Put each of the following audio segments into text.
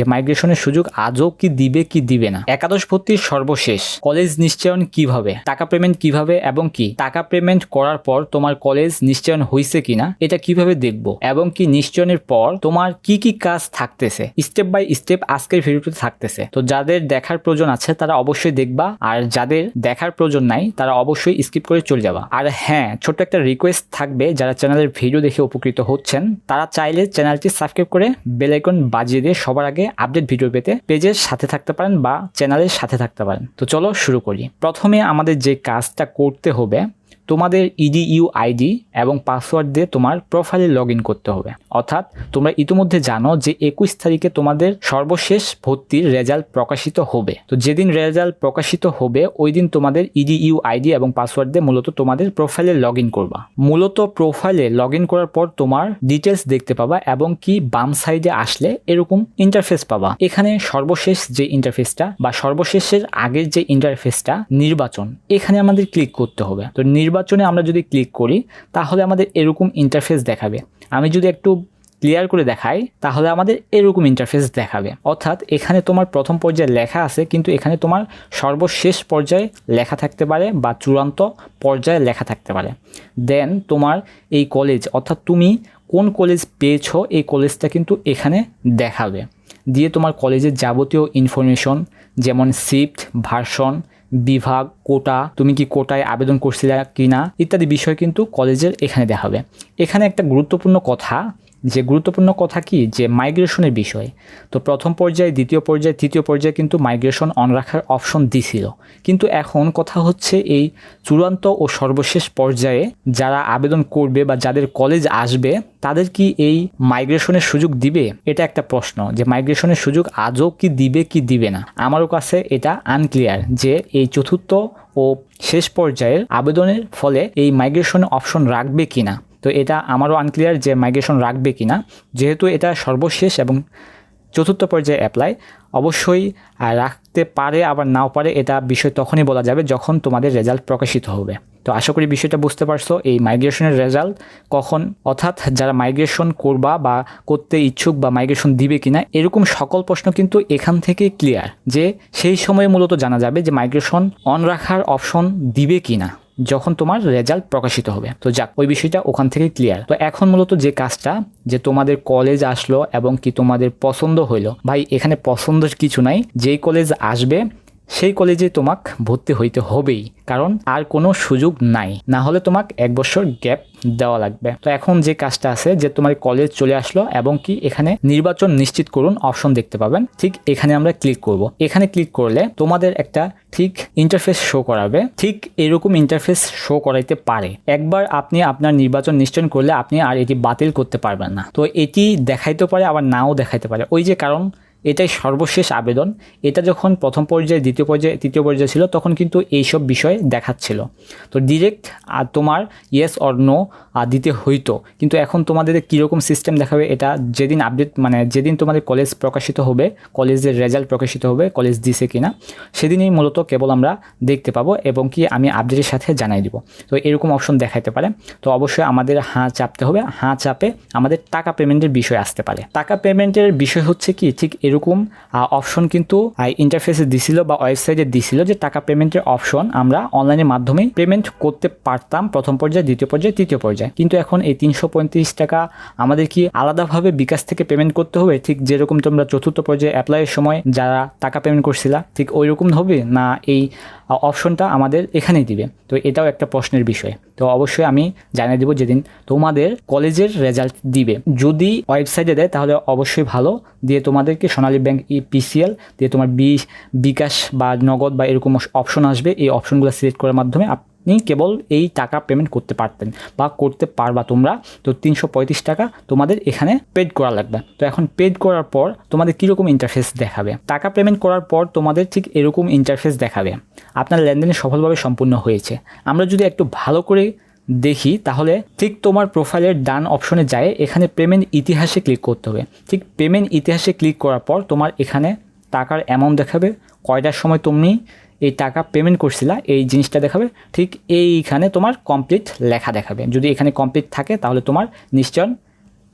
যে মাইগ্রেশনের সুযোগ আজও কি দিবে কি দিবে না। একাদশ ভর্তির সর্বশেষ। কলেজ নিশ্চয়ন কীভাবে? টাকা পেমেন্ট কীভাবে এবং কি? টাকা পেমেন্ট করার পর তোমার কলেজ নিশ্চয়ন হয়েছে কিনা, এটা কীভাবে দেখব? এবং কি নিশ্চয়নের পর তোমার কি কি কাজ থাকতেছে? স্টেপ বাই স্টেপ আজকের ভিডিওতে থাকতেছে। তো যাদের দেখার প্রয়োজন আছে, তারা অবশ্যই দেখবা। আর যাদের দেখার প্রয়োজন নাই, তারা অবশ্যই স্কিপ করে চলে যাবা। আর হ্যাঁ ছোট্ট একটা রিকোয়েস্ট থাকবে, যারা চ্যানেলের ভিডিও দেখে উপকৃত হচ্ছেন, তারা চাইলে চ্যানেলটি সাবস্ক্রাইব করে বেল আইকন বাজিয়ে দিয়ে সবার আগে আপডেট ভিডিও পেতে পেজের সাথে থাকতে পারেন বা চ্যানেলের সাথে থাকতে পারেন। তো চলো শুরু করি। প্রথমে আমাদের যে কাজটা করতে হবে তোমাদের ইডিইউ আইডি এবং পাসওয়ার্ড দিয়ে তোমার প্রোফাইলে লগ করতে হবে। অর্থাৎ তোমরা ইতিমধ্যে জানো যে একুশ তারিখে তোমাদের সর্বশেষ ভর্তির রেজাল্ট প্রকাশিত হবে। তো যেদিন রেজাল্ট প্রকাশিত হবে, ওই দিন তোমাদের ইডিইউ আইডি এবং পাসওয়ার্ড দিয়ে মূলত তোমাদের প্রোফাইলে লগ করবা। মূলত প্রোফাইলে লগ করার পর তোমার ডিটেলস দেখতে পাবা এবং কি বাম সাইডে আসলে এরকম ইন্টারফেস পাবা। এখানে সর্বশেষ যে ইন্টারফেসটা বা সর্বশেষের আগের যে ইন্টারফেসটা নির্বাচন, এখানে আমাদের ক্লিক করতে হবে। তো নির্বাচনে আমরা যদি ক্লিক করি, তাহলে আমাদের এরকম ইন্টারফেস দেখাবে। আমি যদি একটু ক্লিয়ার করে দেখাই, তাহলে আমাদের এরকম ইন্টারফেস দেখাবে। অর্থাৎ এখানে তোমার প্রথম পর্যায়ে লেখা আছে, কিন্তু এখানে তোমার সর্বশেষ পর্যায়ে লেখা থাকতে পারে বা চূড়ান্ত পর্যায়ে লেখা থাকতে পারে। দেন তোমার এই কলেজ অর্থাৎ তুমি কোন কলেজ পেয়েছ, এই কলেজটা কিন্তু এখানে দেখাবে। দিয়ে তোমার কলেজের যাবতীয় ইনফরমেশন যেমন শিফট ভার্সন বিভাগ, কোটা, তুমি কি কোটায় আবেদন করছিলে কি না ইত্যাদি বিষয় কিন্তু কলেজের এখানে দেখাবে এখানে একটা গুরুত্বপূর্ণ কথা যে গুরুত্বপূর্ণ কথা কি? যে মাইগ্রেশনের বিষয়। তো প্রথম পর্যায়ে, দ্বিতীয় পর্যায়ে, তৃতীয় পর্যায়ে কিন্তু মাইগ্রেশন অন রাখার অপশন দিছিল কিন্তু এখন কথা হচ্ছে এই চূড়ান্ত ও সর্বশেষ পর্যায়ে যারা আবেদন করবে বা যাদের কলেজ আসবে, তাদের কি এই মাইগ্রেশনের সুযোগ দিবে? এটা একটা প্রশ্ন। যে মাইগ্রেশনের সুযোগ আজও কি দিবে কি দিবে না? আমারও কাছে এটা আনক্লিয়ার যে এই চতুর্থ ও শেষ পর্যায়ের আবেদনের ফলে এই মাইগ্রেশন অপশন রাখবে কি না তো এটা আমারও আনক্লিয়ার যে মাইগ্রেশন রাখবে কি না যেহেতু এটা সর্বশেষ এবং চতুর্থ পর্যায়ে অ্যাপ্লাই অবশ্যই রাখতে পারে, আবার নাও পারে, এটা বিষয় তখনই বলা যাবে যখন তোমাদের রেজাল্ট প্রকাশিত হবে। তো আশা করি বিষয়টা বুঝতে পারছ, এই মাইগ্রেশনের রেজাল্ট কখন, অর্থাৎ যারা মাইগ্রেশন করবা বা করতে ইচ্ছুক বা মাইগ্রেশন দিবে কিনা, এরকম সকল প্রশ্ন কিন্তু এখান থেকে ক্লিয়ার যে সেই সময়ে মূলত জানা যাবে যে মাইগ্রেশন অন রাখার অপশন দিবে কিনা। যখন তোমার রেজাল্ট প্রকাশিত হবে। তো যাক, ওই বিষয়টা ওখান থেকে ক্লিয়ার তো এখন মূলত যে কাজটা, যে তোমাদের কলেজ আসলো এবং কি তোমাদের পছন্দ হইল, ভাই, এখানে পছন্দের কিছু নাই। যেই কলেজ আসবে, সেই কলেজে তোমাক ভর্তি হইতে হবেই। কারণ আর কোনো সুযোগ নাই। না হলে তোমাক এক বছর গ্যাপ দেওয়া লাগবে। তো এখন যে কাজটা আছে, যে তোমার কলেজ চলে আসলো এবং কি এখানে নির্বাচন নিশ্চিত করুন অপশন দেখতে পাবেন, ঠিক এখানে আমরা ক্লিক করব। এখানে ক্লিক করলে তোমাদের একটা ঠিক ইন্টারফেস শো করাবে, ঠিক এরকম ইন্টারফেস শো করাইতে পারে। একবার আপনি আপনার নির্বাচন নিশ্চয়ন করলে আপনি আর এটি বাতিল করতে পারবেন না। তো এটি দেখাইতে পারে, আবার নাও দেখাইতে পারে। ওই যে কারণ এটাই সর্বশেষ আবেদন। এটা যখন প্রথম পর্যায়ে, দ্বিতীয় পর্যায়ে, তৃতীয় পর্যায়ে ছিল, তখন কিন্তু এইসব বিষয় দেখাচ্ছিল। তো ডিরেক্ট তোমার ইয়েস অর নো দিতে হইতো। কিন্তু এখন তোমাদের কীরকম সিস্টেম দেখাবে, এটা যেদিন আপডেট মানে যেদিন তোমাদের কলেজ প্রকাশিত হবে কলেজের রেজাল্ট প্রকাশিত হবে কলেজ দিছে কিনা, সেদিনই মূলত কেবল আমরা দেখতে পাবো এবং কি আমি আপডেটের সাথে জানাই দিব। তো এরকম অপশন দেখাইতে পারে। তো অবশ্যই আমাদের হাঁ চাপতে হবে। হাঁ চাপে আমাদের টাকা পেমেন্টের বিষয় আসতে পারে। টাকা পেমেন্টের বিষয় হচ্ছে কি, ঠিক এরকম অপশন কিন্তু ইন্টারফেসে দিছিল বা ওয়েবসাইটে দিছিল যে টাকা পেমেন্টের অপশন আমরা অনলাইনের মাধ্যমে পেমেন্ট করতে পারতাম প্রথম পর্যায়ে, দ্বিতীয় পর্যায়ে, তৃতীয় পর্যায়ে। কিন্তু এখন এই তিনশো পঁয়ত্রিশ টাকা আমাদের কি আলাদাভাবে বিকাশ থেকে পেমেন্ট করতে হবে? ঠিক যেরকম তোমরা চতুর্থ পর্যায়ে অ্যাপ্লাইয়ের সময় যারা টাকা পেমেন্ট করছিলা, ঠিক ওই রকম হবে? না এই অপশনটা আমাদের এখানেই দিবে। তো এটাও একটা প্রশ্নের বিষয়। তো অবশ্যই আমি জানিয়ে দেবো যেদিন তোমাদের কলেজের রেজাল্ট দিবে। যদি ওয়েবসাইটে দেয়, তাহলে অবশ্যই ভালো। দিয়ে তোমাদেরকে সোনালী ব্যাংক ই পিসিএল দিয়ে তোমার বি বিকাশ বা নগদ বা এরকম অপশন আসবে। এই অপশনগুলো সিলেক্ট করার মাধ্যমে কেবল এই টাকা পেমেন্ট করতে পারতেন বা করতে পারবা তোমরা। তো তিনশো পঁয়ত্রিশ টাকা তোমাদের এখানে পেড করা লাগবে। তো এখন পেড করার পর তোমাদের কীরকম ইন্টারফেস দেখাবে? টাকা পেমেন্ট করার পর তোমাদের ঠিক এরকম ইন্টারফেস দেখাবে। আপনার লেনদেন সফলভাবে সম্পূর্ণ হয়েছে। আমরা যদি একটু ভালো করে দেখি, তাহলে ঠিক তোমার প্রোফাইলের ডান অপশনে যায়, এখানে পেমেন্ট ইতিহাসে ক্লিক করতে হবে। ঠিক পেমেন্ট ইতিহাসে ক্লিক করার পর তোমার এখানে টাকার অ্যামাউন্ট দেখাবে। কয়টার সময় তুমি এই টাকা পেমেন্ট করছিলা, এই জিনিসটা দেখাবে, ঠিক এইখানে তোমার কমপ্লিট লেখা দেখাবে। যদি এখানে কমপ্লিট থাকে, তাহলে তোমার নিশ্চয়ন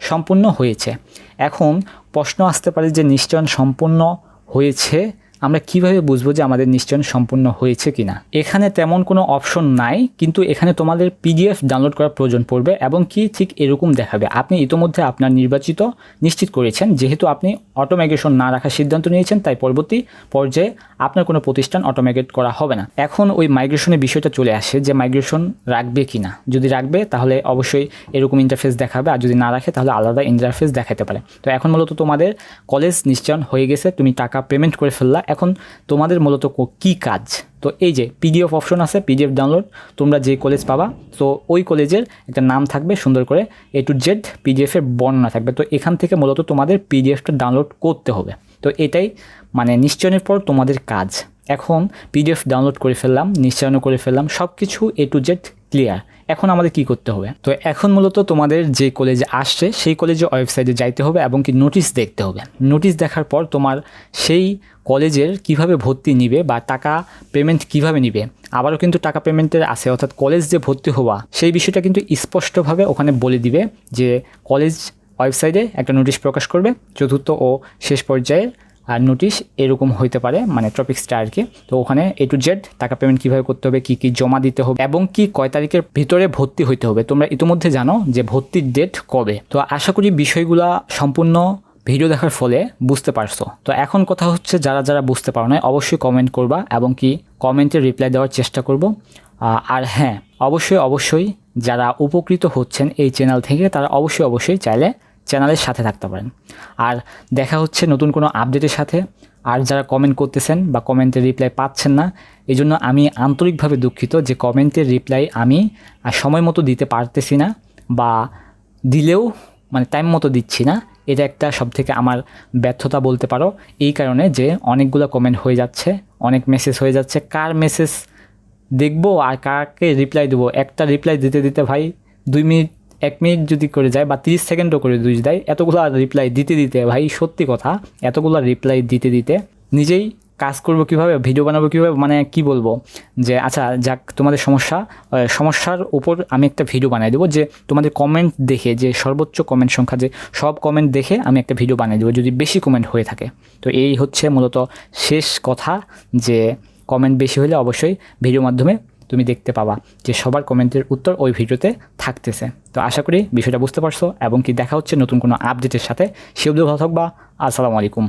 সম্পূর্ণ হয়েছে। এখন প্রশ্ন আসতে পারে যে নিশ্চয়ন সম্পূর্ণ হয়েছে আমরা কীভাবে বুঝব যে আমাদের নিশ্চয়ন সম্পূর্ণ হয়েছে কিনা? এখানে তেমন কোনো অপশন নাই, কিন্তু এখানে তোমাদের পিডিএফ ডাউনলোড করার প্রয়োজন পড়বে এবং কি ঠিক এরকম দেখাবে। আপনি ইতোমধ্যে আপনার নির্বাচিত নিশ্চিত করেছেন, যেহেতু আপনি অটোমাইগ্রেশন না রাখার সিদ্ধান্ত নিয়েছেন, তাই পরবর্তী পর্যায়ে আপনার কোনো প্রতিষ্ঠান অটোমাইগ্রেট করা হবে না। এখন ওই মাইগ্রেশনের বিষয়টা চলে আসে যে মাইগ্রেশন রাখবে কি না যদি রাখবে, তাহলে অবশ্যই এরকম ইন্টারফেস দেখাবে, আর যদি না রাখে, তাহলে আলাদা ইন্টারফেস দেখাতে পারে। তো এখন মূলত তোমাদের কলেজ নিশ্চয়ন হয়ে গেছে, তুমি টাকা পেমেন্ট করে ফেললা এখন তোমাদের মূলত কো- কাজ? তো এই যে পিডিএফ অপশন আছে পিডিএফ ডাউনলোড তোমরা যে কলেজ পাবা, তো ওই কলেজের একটা নাম থাকবে সুন্দর করে এ টু জেড পিডিএফের বর্ণনা থাকবে। তো এখান থেকে মূলত তোমাদের পিডিএফটা ডাউনলোড করতে হবে। তো এটাই মানে নিশ্চয়নের পর তোমাদের কাজ। এখন পিডিএফ ডাউনলোড করে ফেললাম নিশ্চয়ন করে ফেললাম সব কিছু এ টু জেড ক্লিয়ার এখন আমাদের কি করতে হবে? তো এখন মূলত তোমাদের যে কলেজে আসছে, সেই কলেজে ওয়েবসাইটে যাইতে হবে এবং কি নোটিশ দেখতে হবে। নোটিশ দেখার পর তোমার সেই কলেজের কীভাবে ভর্তি নিবে বা টাকা পেমেন্ট কীভাবে নিবে, আবারও কিন্তু টাকা পেমেন্টের আছে, অর্থাৎ কলেজ যে ভর্তি হওয়া, সেই বিষয়টা কিন্তু স্পষ্টভাবে ওখানে বলে দিবে যে কলেজ ওয়েবসাইটে একটা নোটিশ প্রকাশ করবে, চতুর্থ ও শেষ পর্যায়ে আর নোটিশ এরকম হইতে পারে মানে টপিক্সটা আর কি। তো ওখানে এ টু জেড টাকা পেমেন্ট কীভাবে করতে হবে, কী কী জমা দিতে হবে, এবং কি কয় তারিখের ভিতরে ভর্তি হইতে হবে। তোমরা ইতিমধ্যে জানো যে ভর্তির ডেট কবে। তো আশা করি বিষয়গুলা সম্পূর্ণ ভিডিও দেখার ফলে বুঝতে পারছ। তো এখন কথা হচ্ছে যারা যারা বুঝতে পারো না অবশ্যই কমেন্ট করবা এবং কি কমেন্টে রিপ্লাই দেওয়ার চেষ্টা করব। আর হ্যাঁ অবশ্যই অবশ্যই যারা উপকৃত হচ্ছেন এই চ্যানেল থেকে, তারা অবশ্যই অবশ্যই চাইলে চ্যানেলের সাথে থাকতে পারেন। আর দেখা হচ্ছে নতুন কোনো আপডেটের সাথে। আর যারা কমেন্ট করতেছেন বা কমেন্টের রিপ্লাই পাচ্ছেন না এই জন্য আমি আন্তরিকভাবে দুঃখিত যে কমেন্টের রিপ্লাই আমি সময় মতো দিতে পারতেছি না বা দিলেও মানে টাইম মতো দিচ্ছি না। এটা একটা সব থেকে আমার ব্যর্থতা বলতে পারো। এই কারণে যে অনেকগুলো কমেন্ট হয়ে যাচ্ছে, অনেক মেসেজ হয়ে যাচ্ছে। কার মেসেজ দেখব আর কাকে রিপ্লাই দেবো? একটা রিপ্লাই দিতে দিতে ভাই, দুই মিনিট এক মিনিট যদি করে যায় বা তিরিশ সেকেন্ডও করে দুই দেয়, এতগুলো রিপ্লাই দিতে দিতে, ভাই সত্যি কথা, এতগুলো রিপ্লাই দিতে দিতে নিজেই কাজ করব কীভাবে ভিডিও বানাবো কীভাবে মানে কি বলব? যে আচ্ছা যাক, তোমাদের সমস্যা সমস্যার উপর আমি একটা ভিডিও বানিয়ে দেবো যে তোমাদের কমেন্ট দেখে, যে সর্বোচ্চ কমেন্ট সংখ্যা, যে সব কমেন্ট দেখে আমি একটা ভিডিও বানিয়ে দেবো, যদি বেশি কমেন্ট হয়ে থাকে। তো এই হচ্ছে মূলত শেষ কথা, যে কমেন্ট বেশি হলে অবশ্যই ভিডিওর মাধ্যমে তুমি দেখতে পাবা যে সবার কমেন্টের উত্তর ওই ভিডিওতে থাকতেছে। তো আশা করি বিষয়টা বুঝতে পারছ এবং কি দেখা হচ্ছে নতুন কোনো আপডেটের সাথে। সে ভালো থাকবা। আসসালামু আলাইকুম।